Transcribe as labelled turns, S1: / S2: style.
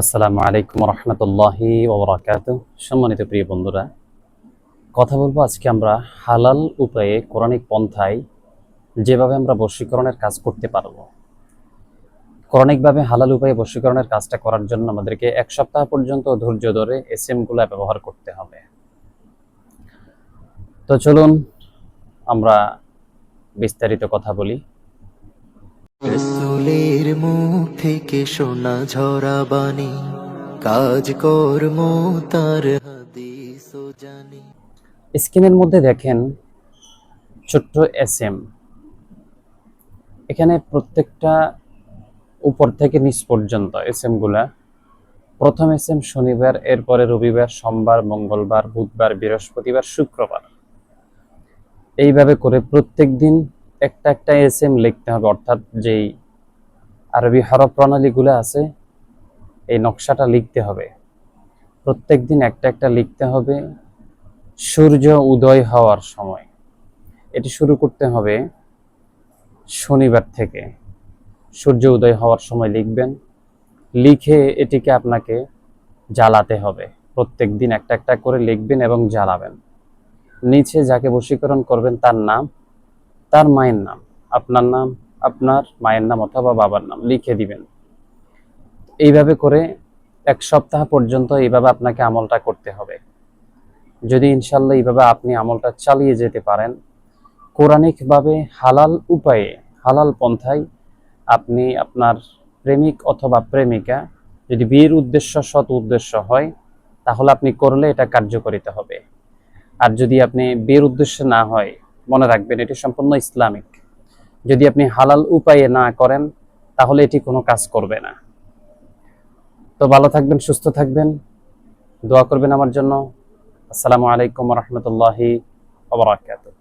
S1: আসসালামু আলাইকুম রহমতুল্লাহি ওবরাকাত। সম্মানিত প্রিয় বন্ধুরা, কথা বলব আজকে আমরা হালাল উপায়ে কোরআনিক পন্থায় যেভাবে আমরা বশীকরণের কাজ করতে পারব। কোরআনিকভাবে হালাল উপায়ে বশীকরণের কাজটা করার জন্য আমাদেরকে এক সপ্তাহ পর্যন্ত ধৈর্য ধরে এসগুলা ব্যবহার করতে হবে। তো চলুন আমরা বিস্তারিত কথা বলি।
S2: রসুলের মুখ থেকে শোনা ঝরা বাণী কাজ কর্ম তার
S1: স্ক্রিনের মধ্যে দেখেন ছোট্ট এস এম এখানে প্রত্যেকটা উপর থেকে নিচ পর্যন্ত এস এমগুলা প্রথম এস এম শনিবার, এরপরে রবিবার, সোমবার, মঙ্গলবার, বুধবার, বৃহস্পতিবার, শুক্রবার। এইভাবে করে প্রত্যেক দিন একটা একটা এস এম লিখতে হবে, অর্থাৎ যেই আরবি হরফ প্রণালীগুলো আছে, এই নকশাটা লিখতে হবে। প্রত্যেক দিন একটা একটা লিখতে হবে, সূর্য উদয় হওয়ার সময়। এটি শুরু করতে হবে শনিবার থেকে। সূর্য উদয় হওয়ার সময় লিখবেন। লিখে এটিকে আপনাকে জ্বালাতে হবে। প্রত্যেক দিন একটা একটা করে লিখবেন এবং জ্বালাবেন। নিচে যাকে বশীকরণ করবেন তার নাম, তার মায়ের নাম। আপনার নাম আপনার মায়ের নাম অথবা বাবার নাম লিখে দিবেন। এইভাবে করে এক সপ্তাহ পর্যন্ত এইভাবে আপনাকে আমলটা করতে হবে। যদি ইনশাল্লাহ এইভাবে আপনি আমলটা চালিয়ে যেতে পারেন, কোরআনিকভাবে হালাল উপায়ে, হালাল পন্থায় আপনি আপনার প্রেমিক অথবা প্রেমিকা যদি বিয়ের উদ্দেশ্য, সৎ উদ্দেশ্য হয়, তাহলে আপনি করলে এটা কার্যকরিতা হবে। আর যদি আপনি বিয়ের উদ্দেশ্য না হয়, মনে রাখবেন এটি সম্পূর্ণ ইসলামিক। যদি আপনি হালাল উপায়ে না করেন, তাহলে এটি কোনো কাজ করবে না। তো ভালো থাকবেন, সুস্থ থাকবেন। দোয়া করবেন আমার জন্য। আসসালামু আলাইকুম রহমতুল্লাহি ওবরাকাতুহ